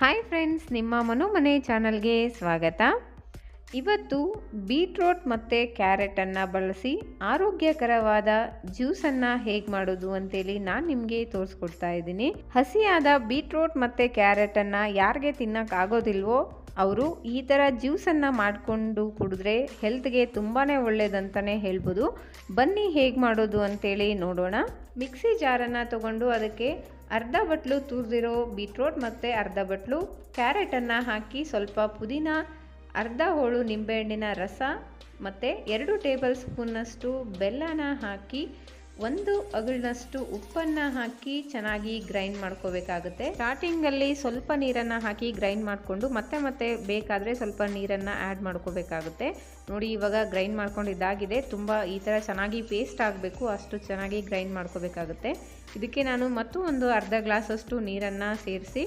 Hi friends ನಿಮ್ಮ ಮನೋಮನೆ ಚಾನಲ್ಗೆ ಸ್ವಾಗತ. ಇವತ್ತು ಬೀಟ್ರೋಟ್ ಮತ್ತು ಕ್ಯಾರೆಟನ್ನು ಬಳಸಿ ಆರೋಗ್ಯಕರವಾದ ಜ್ಯೂಸನ್ನು ಹೇಗೆ ಮಾಡೋದು ಅಂತೇಳಿ ನಾನು ನಿಮಗೆ ತೋರಿಸ್ಕೊಡ್ತಾ ಇದ್ದೀನಿ. ಹಸಿಯಾದ ಬೀಟ್ರೋಟ್ ಮತ್ತು ಕ್ಯಾರೆಟನ್ನು ಯಾರಿಗೆ ತಿನ್ನೋಕ್ಕಾಗೋದಿಲ್ವೋ ಅವರು ಈ ಥರ ಜ್ಯೂಸನ್ನು ಮಾಡಿಕೊಂಡು ಕುಡಿದ್ರೆ ಹೆಲ್ತ್ಗೆ ತುಂಬಾ ಒಳ್ಳೆಯದಂತಲೇ ಹೇಳ್ಬೋದು. ಬನ್ನಿ ಹೇಗೆ ಮಾಡೋದು ಅಂತೇಳಿ ನೋಡೋಣ. ಮಿಕ್ಸಿ ಜಾರನ್ನು ತಗೊಂಡು ಅದಕ್ಕೆ ಅರ್ಧ ಬಟ್ಲು ತುರಿದಿರೋ ಬೀಟ್ರೋಟ್ ಮತ್ತು ಅರ್ಧ ಬಟ್ಲು ಕ್ಯಾರೆಟನ್ನು ಹಾಕಿ ಸ್ವಲ್ಪ ಪುದೀನ, ಅರ್ಧ ಹೋಳು ನಿಂಬೆಹಣ್ಣಿನ ರಸ ಮತ್ತು ಎರಡು ಟೇಬಲ್ ಸ್ಪೂನ್ನಷ್ಟು ಬೆಲ್ಲನ ಹಾಕಿ ಒಂದು ಅಗಳಿನಷ್ಟು ಉಪ್ಪನ್ನ ಹಾಕಿ ಚೆನ್ನಾಗಿ ಗ್ರೈಂಡ್ ಮಾಡ್ಕೋಬೇಕಾಗುತ್ತೆ. ಸ್ಟಾರ್ಟಿಂಗಲ್ಲಿ ಸ್ವಲ್ಪ ನೀರನ್ನ ಹಾಕಿ ಗ್ರೈಂಡ್ ಮಾಡಿಕೊಂಡು ಮತ್ತೆ ಮತ್ತೆ ಬೇಕಾದ್ರೆ ಸ್ವಲ್ಪ ನೀರನ್ನ ಆಡ್ ಮಾಡ್ಕೋಬೇಕಾಗುತ್ತೆ. ನೋಡಿ, ಇವಾಗ ಗ್ರೈಂಡ್ ಮಾಡ್ಕೊಂಡು ಇದಾಗಿದೆ ತುಂಬ ಈ ಥರ ಚೆನ್ನಾಗಿ ಪೇಸ್ಟ್ ಆಗಬೇಕು. ಅಷ್ಟು ಚೆನ್ನಾಗಿ ಗ್ರೈಂಡ್ ಮಾಡ್ಕೋಬೇಕಾಗುತ್ತೆ. ಇದಕ್ಕೆ ನಾನು ಮತ್ತು ಒಂದು ಅರ್ಧ ಗ್ಲಾಸಷ್ಟು ನೀರನ್ನು ಸೇರಿಸಿ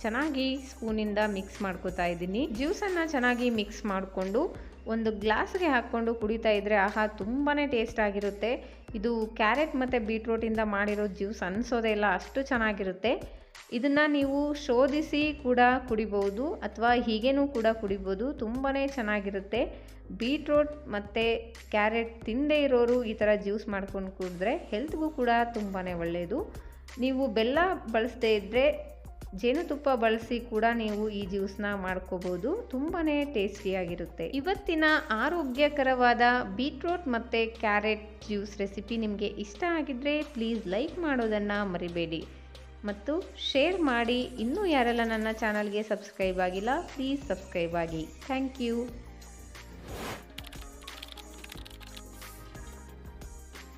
ಚೆನ್ನಾಗಿ ಸ್ಪೂನಿಂದ ಮಿಕ್ಸ್ ಮಾಡ್ಕೋತಾ ಇದ್ದೀನಿ. ಜ್ಯೂಸನ್ನು ಚೆನ್ನಾಗಿ ಮಿಕ್ಸ್ ಮಾಡಿಕೊಂಡು ಒಂದು ಗ್ಲಾಸ್ಗೆ ಹಾಕ್ಕೊಂಡು ಕುಡಿತಾ ಇದ್ದರೆ ಆಹಾ ತುಂಬಾ ಟೇಸ್ಟ್ ಆಗಿರುತ್ತೆ. ಇದು ಕ್ಯಾರೆಟ್ ಮತ್ತು ಬೀಟ್ರೋಟಿಂದ ಮಾಡಿರೋ ಜ್ಯೂಸ್ ಅನಿಸೋದೇ ಇಲ್ಲ, ಅಷ್ಟು ಚೆನ್ನಾಗಿರುತ್ತೆ. ಇದನ್ನು ನೀವು ಶೋಧಿಸಿ ಕೂಡ ಕುಡಿಬೋದು, ಅಥವಾ ಹೀಗೇನೂ ಕೂಡ ಕುಡಿಬೋದು ತುಂಬಾ ಚೆನ್ನಾಗಿರುತ್ತೆ. ಬೀಟ್ರೋಟ್ ಮತ್ತು ಕ್ಯಾರೆಟ್ ತಿಂದೇ ಇರೋರು ಈ ಥರ ಜ್ಯೂಸ್ ಮಾಡ್ಕೊಂಡು ಕುಡಿದ್ರೆ ಹೆಲ್ತ್ಗೂ ಕೂಡ ತುಂಬಾ ಒಳ್ಳೆಯದು ನೀವು ಬೆಲ್ಲ ಬಳಸದೇ ಇದ್ದರೆ ಜೇನುತುಪ್ಪ ಬಳಸಿ ಕೂಡ ನೀವು ಈ ಜ್ಯೂಸ್ನ ತುಂಬಾನೇ ತುಂಬಾ ಟೇಸ್ಟಿಯಾಗಿರುತ್ತೆ. ಇವತ್ತಿನ ಆರೋಗ್ಯಕರವಾದ ಬೀಟ್ರೂಟ್ ಮತ್ತು ಕ್ಯಾರೆಟ್ ಜ್ಯೂಸ್ ರೆಸಿಪಿ ನಿಮಗೆ ಇಷ್ಟ ಆಗಿದ್ರೆ ಪ್ಲೀಸ್ ಲೈಕ್ ಮಾಡೋದನ್ನು ಮರಿಬೇಡಿ. ಮತ್ತು ಶೇರ್ ಮಾಡಿ ಇನ್ನೂ ಯಾರೆಲ್ಲ ನನ್ನ ಚಾನಲ್ಗೆ ಸಬ್ಸ್ಕ್ರೈಬ್ ಆಗಿಲ್ಲ, ಪ್ಲೀಸ್ ಸಬ್ಸ್ಕ್ರೈಬ್ ಆಗಿ. Thank you.